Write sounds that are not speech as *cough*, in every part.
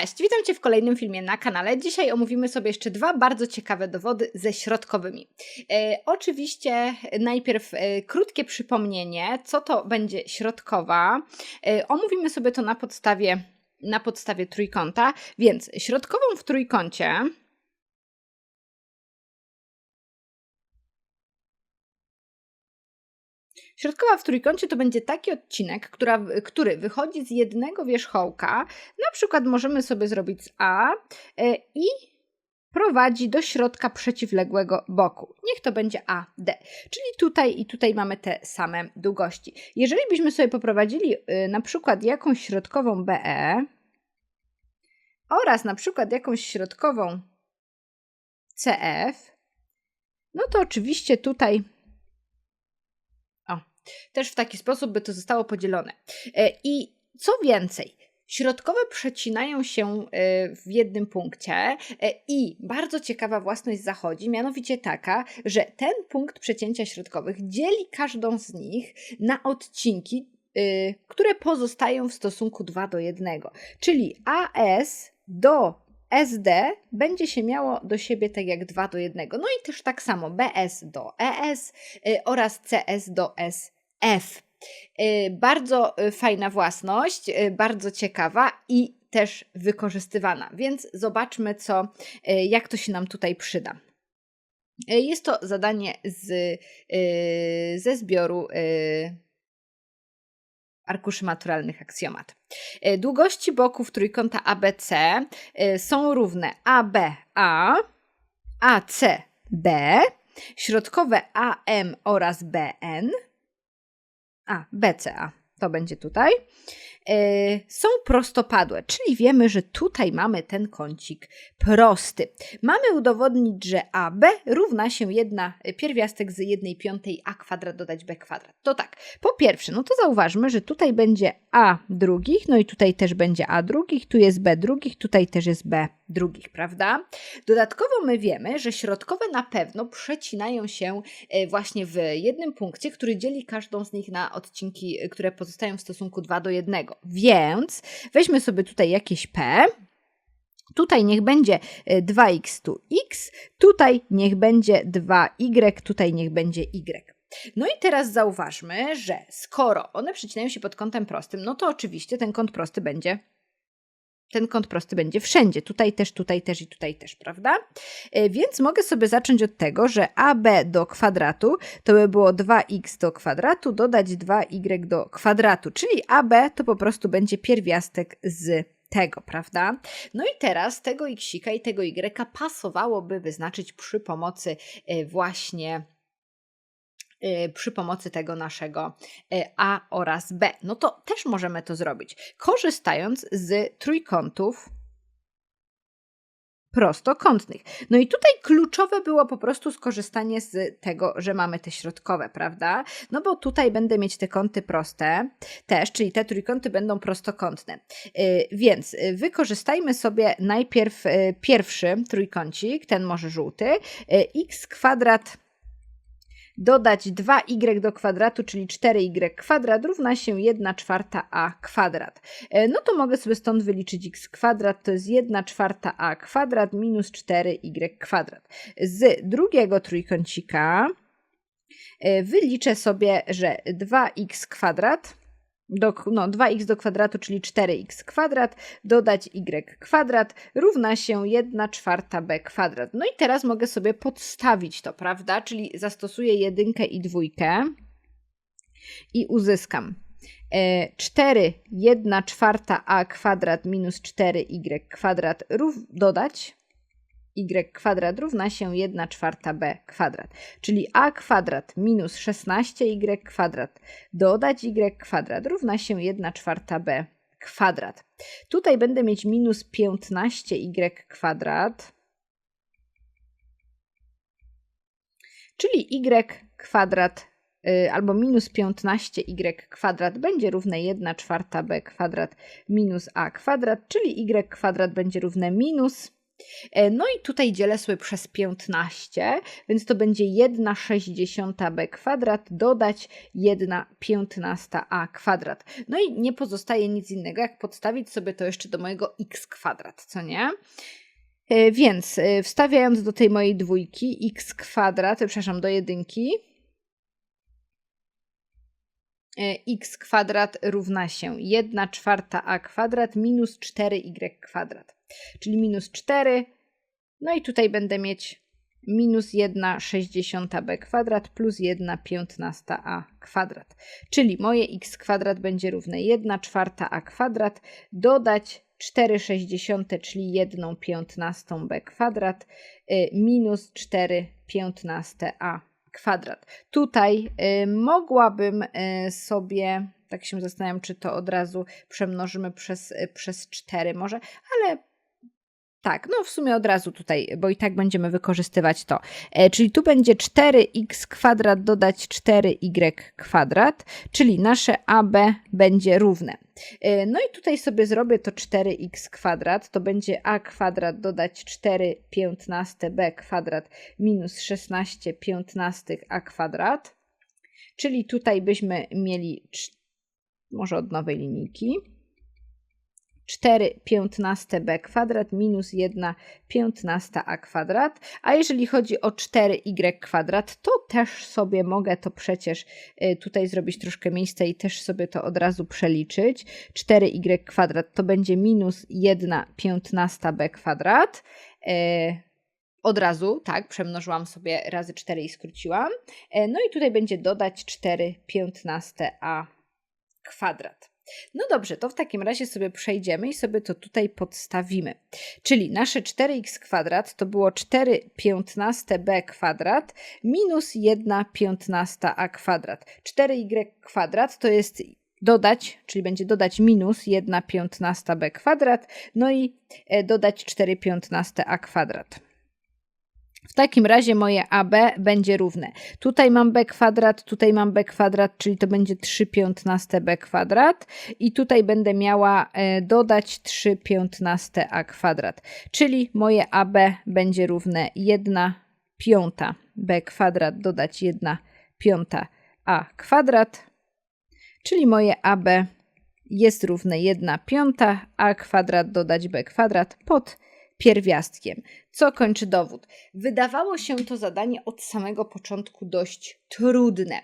Cześć, witam Cię w kolejnym filmie na kanale. Dzisiaj omówimy sobie jeszcze dwa bardzo ciekawe dowody ze środkowymi. E, oczywiście najpierw e, krótkie przypomnienie, co to będzie środkowa. E, omówimy sobie to na podstawie, na podstawie trójkąta, więc środkową w trójkącie Środkowa w trójkącie to będzie taki odcinek, która, który wychodzi z jednego wierzchołka. Na przykład możemy sobie zrobić z A e, i prowadzi do środka przeciwległego boku. Niech to będzie A, D. Czyli tutaj i tutaj mamy te same długości. Jeżeli byśmy sobie poprowadzili y, na przykład jakąś środkową BE oraz na przykład jakąś środkową CF, no to oczywiście tutaj też w taki sposób by to zostało podzielone. E, I co więcej, Środkowe przecinają się e, w jednym punkcie e, i bardzo ciekawa własność zachodzi, mianowicie taka, że ten punkt przecięcia środkowych dzieli każdą z nich na odcinki, które pozostają w stosunku 2 do 1. Czyli AS do SD będzie się miało do siebie tak jak 2 do 1. No i też tak samo BS do ES oraz CS do S F. Y, bardzo y, fajna własność, y, bardzo ciekawa i też wykorzystywana, więc zobaczmy, co, jak to się nam tutaj przyda. Jest to zadanie z, ze zbioru arkuszy maturalnych aksjomat. Długości boków trójkąta ABC są równe ABA, ACB, środkowe AM oraz BN, a, BCA. To będzie tutaj. E, są prostopadłe, czyli wiemy, że tutaj mamy ten kącik prosty. Mamy udowodnić, że AB równa się jedna pierwiastek z 1 piątej a kwadrat dodać b kwadrat. To tak, po pierwsze, no to zauważmy, że tutaj będzie a drugich, no i tutaj też będzie a drugich, tu jest b drugich, tutaj też jest b drugich, prawda? Dodatkowo my wiemy, że środkowe na pewno przecinają się e, właśnie w jednym punkcie, który dzieli każdą z nich na odcinki, które pozostają w stosunku 2 do 1. Więc weźmy sobie tutaj jakieś P. Tutaj niech będzie 2x e, tu x, tutaj niech będzie 2y, tutaj niech będzie y. No i teraz zauważmy, że skoro one przecinają się pod kątem prostym, no to oczywiście ten kąt prosty będzie ten kąt prosty będzie wszędzie. Tutaj też, tutaj też i tutaj też, prawda? E, więc mogę sobie zacząć od tego, że AB do kwadratu to by było 2x do kwadratu dodać 2y do kwadratu, czyli AB to po prostu będzie pierwiastek z tego, prawda? No i teraz tego x i tego y pasowałoby wyznaczyć przy pomocy e, właśnie przy pomocy tego naszego y, A oraz B. No to też możemy to zrobić, korzystając z trójkątów prostokątnych. No i tutaj kluczowe było po prostu skorzystanie z tego, że mamy te środkowe, prawda? No bo tutaj będę mieć te kąty proste też, czyli te trójkąty będą prostokątne. Y, więc wykorzystajmy sobie najpierw pierwszy trójkącik, ten może żółty, x kwadrat dodać 2y do kwadratu, czyli 4y kwadrat równa się 1 czwarta a kwadrat. E, no to mogę sobie stąd wyliczyć x kwadrat, to jest 1 czwarta a kwadrat minus 4y kwadrat. Z drugiego trójkącika e, wyliczę sobie, że 2x kwadrat do, no, 2x do kwadratu, czyli 4x kwadrat, dodać y kwadrat równa się 1 czwarta b kwadrat. No i teraz mogę sobie podstawić to, prawda? Czyli zastosuję jedynkę i dwójkę i uzyskam 4 e, 1 czwarta a kwadrat minus 4y kwadrat rów, dodać y kwadrat równa się 1 czwarta b kwadrat. Czyli a kwadrat minus 16y kwadrat dodać y kwadrat równa się 1 czwarta b kwadrat. Tutaj będę mieć minus 15y kwadrat, czyli y kwadrat y, albo minus 15y kwadrat będzie równe 1 czwarta b kwadrat minus a kwadrat, czyli y kwadrat będzie równe minus no i tutaj dzielę sobie przez 15, więc to będzie 1 60 b kwadrat dodać 1 15 a kwadrat. No i nie pozostaje nic innego, jak podstawić sobie to jeszcze do mojego x kwadrat, co nie? E, więc e, wstawiając do tej mojej dwójki x kwadrat, przepraszam, do jedynki, x kwadrat równa się 1 czwarta a kwadrat minus 4y kwadrat, czyli minus 4 no i tutaj będę mieć minus 1 60 b kwadrat plus 1 15 a kwadrat. Czyli moje x kwadrat będzie równe 1 czwarta a kwadrat dodać 4 60, czyli 1 15 b kwadrat y, minus 4 15 a kwadrat. Tutaj y, mogłabym y, sobie, tak się zastanawiam, czy to od razu przemnożymy przez, przez 4 może, ale tak, no w sumie od razu tutaj, bo i tak będziemy wykorzystywać to. E, czyli tu będzie 4x kwadrat dodać 4y kwadrat, czyli nasze AB będzie równe. E, no i tutaj sobie zrobię to 4x kwadrat, to będzie a kwadrat dodać 4 15b kwadrat minus 16 15 a kwadrat. Czyli tutaj byśmy mieli, może od nowej linijki, 4 15b kwadrat minus 1 15a kwadrat. A jeżeli chodzi o 4y kwadrat, to też sobie mogę to przecież y, tutaj zrobić troszkę miejsca i też sobie to od razu przeliczyć. 4y kwadrat to będzie minus 1 15b kwadrat. Y, od razu, tak, przemnożyłam sobie razy 4 i skróciłam. Y, no i tutaj będzie dodać 4 15a kwadrat. No dobrze, to w takim razie sobie przejdziemy i sobie to tutaj podstawimy. Czyli nasze 4x kwadrat to było 4 15b kwadrat minus 1 15a kwadrat. 4y kwadrat to jest dodać, czyli będzie dodać minus 1 15b kwadrat, no i e, dodać 4 15a kwadrat. W takim razie moje AB będzie równe. Tutaj mam b kwadrat, tutaj mam b kwadrat, czyli to będzie 3 piętnaste b kwadrat. I tutaj będę miała e, dodać 3 piętnaste a kwadrat, czyli moje AB będzie równe 1 piąta b kwadrat dodać 1 piąta a kwadrat, czyli moje AB jest równe 1 piąta a kwadrat dodać b kwadrat pod pierwiastkiem, co kończy dowód. Wydawało się to zadanie od samego początku dość trudne,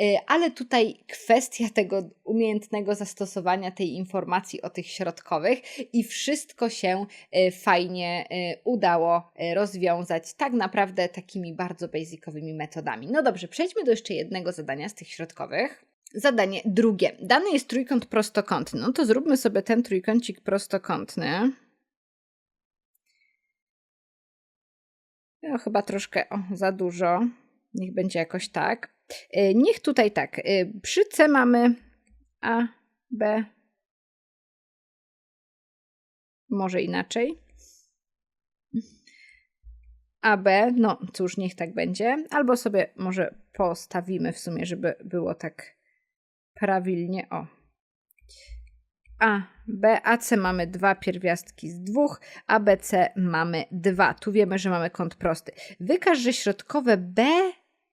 y, ale tutaj kwestia tego umiejętnego zastosowania tej informacji o tych środkowych i wszystko się y, fajnie y, udało rozwiązać tak naprawdę takimi bardzo basicowymi metodami. No dobrze, przejdźmy do jeszcze jednego zadania z tych środkowych. Zadanie drugie. Dany jest trójkąt prostokątny. No to zróbmy sobie ten trójkącik prostokątny. No, chyba troszkę o, za dużo. Niech będzie jakoś tak. Y, niech tutaj tak. Y, przy C mamy A, B. Może inaczej. A, B. No cóż, niech tak będzie. Albo sobie może postawimy w sumie, żeby było tak prawilnie. O, a, B, AC mamy dwa pierwiastki z dwóch, a BC mamy dwa. Tu wiemy, że mamy kąt prosty. Wykaż, że środkowe B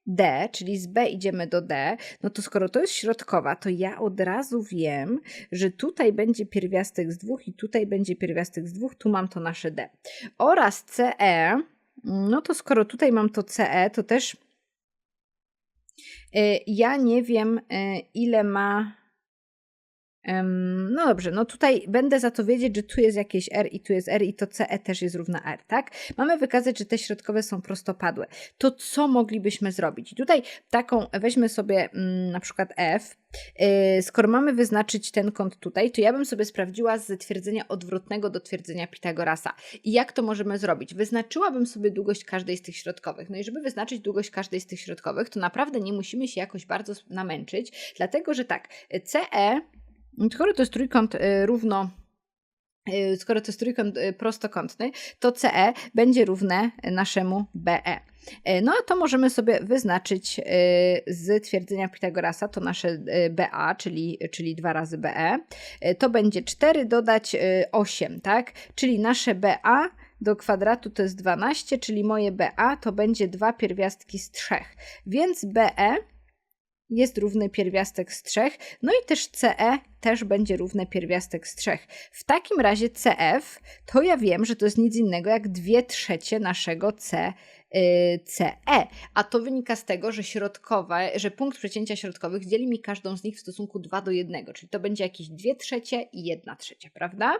D, czyli z B idziemy do D, no to skoro to jest środkowa, to ja od razu wiem, że tutaj będzie pierwiastek z dwóch i tutaj będzie pierwiastek z dwóch, tu mam to nasze D. Oraz CE, no to skoro tutaj mam to CE, to też y, ja nie wiem, y, ile ma no dobrze, no tutaj będę za to wiedzieć, że tu jest jakieś R i tu jest R i to CE też jest równa R, tak? Mamy wykazać, że te środkowe są prostopadłe. To co moglibyśmy zrobić? Tutaj taką, weźmy sobie mm, na przykład F, yy, skoro mamy wyznaczyć ten kąt tutaj, to ja bym sobie sprawdziła z twierdzenia odwrotnego do twierdzenia Pitagorasa. I jak to możemy zrobić? Wyznaczyłabym sobie długość każdej z tych środkowych. No i żeby wyznaczyć długość każdej z tych środkowych, to naprawdę nie musimy się jakoś bardzo namęczyć, dlatego że tak, CE Skoro to jest trójkąt y, równo y, skoro to jest trójkąt y, prostokątny, to CE będzie równe naszemu BE. No a to możemy sobie wyznaczyć z twierdzenia Pitagorasa, to nasze BA, czyli, czyli 2 razy BE. To będzie 4 dodać 8, tak? Czyli nasze BA do kwadratu to jest 12, czyli moje BA to będzie dwa pierwiastki z 3. Więc BE jest równy pierwiastek z 3, no i też CE też będzie równe pierwiastek z 3. W takim razie CF to ja wiem, że to jest nic innego jak 2 trzecie naszego C Y, CE, a to wynika z tego, że środkowe, że punkt przecięcia środkowych dzieli mi każdą z nich w stosunku 2 do 1, czyli to będzie jakieś 2 trzecie i 1 trzecia, prawda?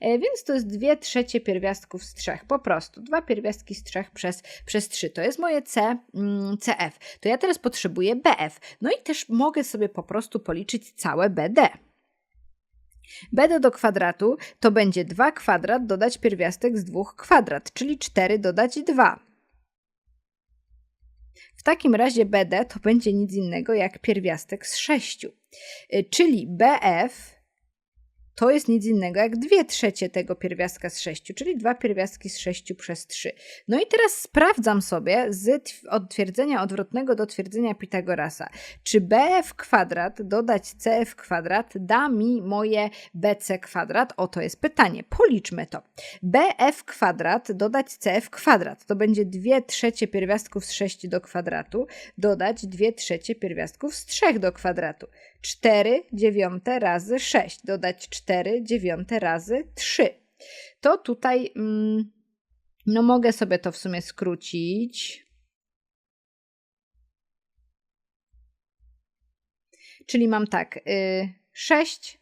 E, więc to jest 2 trzecie pierwiastków z 3, po prostu 2 pierwiastki z 3 przez, przez 3, to jest moje C, mm, CF. To ja teraz potrzebuję BF, no i też mogę sobie po prostu policzyć całe BD. BD do kwadratu to będzie 2 kwadrat dodać pierwiastek z 2 kwadrat, czyli 4 dodać 2. Takim razie BD to będzie nic innego jak pierwiastek z 6. Y, czyli BF to jest nic innego jak 2 trzecie tego pierwiastka z 6, czyli dwa pierwiastki z 6 przez 3. No i teraz sprawdzam sobie z od twierdzenia odwrotnego do twierdzenia Pitagorasa, czy bf kwadrat dodać cf kwadrat da mi moje bc kwadrat? Oto jest pytanie. Policzmy to. bf kwadrat dodać cf kwadrat to będzie 2 trzecie pierwiastków z 6 do kwadratu dodać 2 trzecie pierwiastków z 3 do kwadratu. 4 dziewiąte razy 6, dodać 4 dziewiąte razy 3. To tutaj, mm, no mogę sobie to w sumie skrócić. Czyli mam tak, y, 6,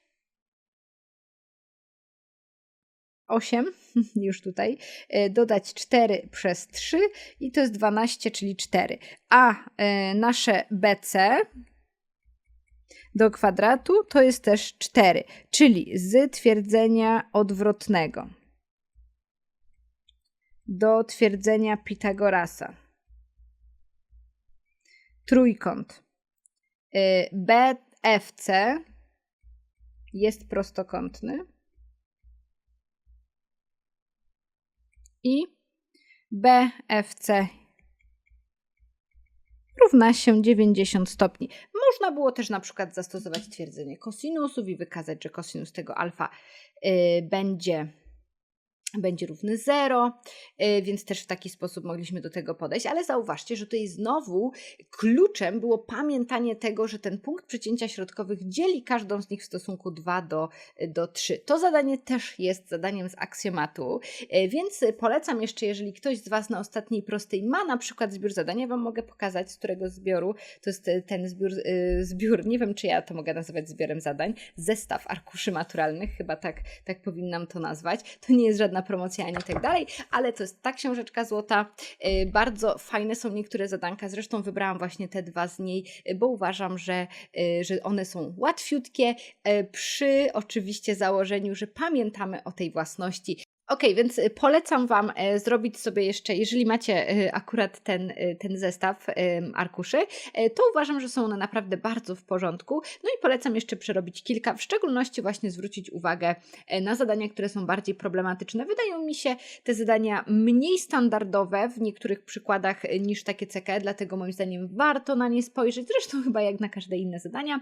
8, *laughs* już tutaj, y, dodać 4 przez 3 i to jest 12, czyli 4. A y, nasze BC, do kwadratu to jest też 4, czyli z twierdzenia odwrotnego. Do twierdzenia Pitagorasa. Trójkąt. Y, BFC jest prostokątny. I BFC równa się 90 stopni. Można było też na przykład zastosować twierdzenie kosinusów i wykazać, że kosinus tego alfa y, będzie będzie równy 0, y, więc też w taki sposób mogliśmy do tego podejść, ale zauważcie, że tutaj znowu kluczem było pamiętanie tego, że ten punkt przecięcia środkowych dzieli każdą z nich w stosunku 2 do, do 3. To zadanie też jest zadaniem z aksjomatu, y, więc polecam jeszcze, jeżeli ktoś z Was na ostatniej prostej ma na przykład zbiór zadań, ja Wam mogę pokazać, z którego zbioru, to jest y, ten zbiór, zbiór, nie wiem czy ja to mogę nazywać zbiorem zadań, zestaw arkuszy maturalnych, chyba tak, tak powinnam to nazwać. To nie jest żadna promocja ani tak dalej, ale to jest ta książeczka złota. Y, bardzo fajne są niektóre zadanka, zresztą wybrałam właśnie te dwa z niej, y, bo uważam, że, y, że one są łatwiutkie, przy oczywiście założeniu, że pamiętamy o tej własności Ok, więc y, polecam Wam e, zrobić sobie jeszcze, jeżeli macie e, akurat ten, e, ten zestaw arkuszy, to uważam, że są one naprawdę bardzo w porządku. No i polecam jeszcze przerobić kilka, w szczególności właśnie zwrócić uwagę na zadania, które są bardziej problematyczne. Wydają mi się te zadania mniej standardowe w niektórych przykładach niż takie CK, dlatego moim zdaniem warto na nie spojrzeć, zresztą *laughs* chyba jak na każde inne zadania.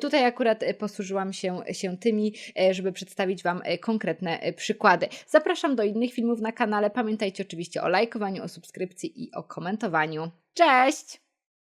Tutaj akurat posłużyłam się, się tymi, żeby przedstawić Wam konkretne przykłady. Zapraszam do innych filmów na kanale. Pamiętajcie oczywiście o lajkowaniu, o subskrypcji i o komentowaniu. Cześć!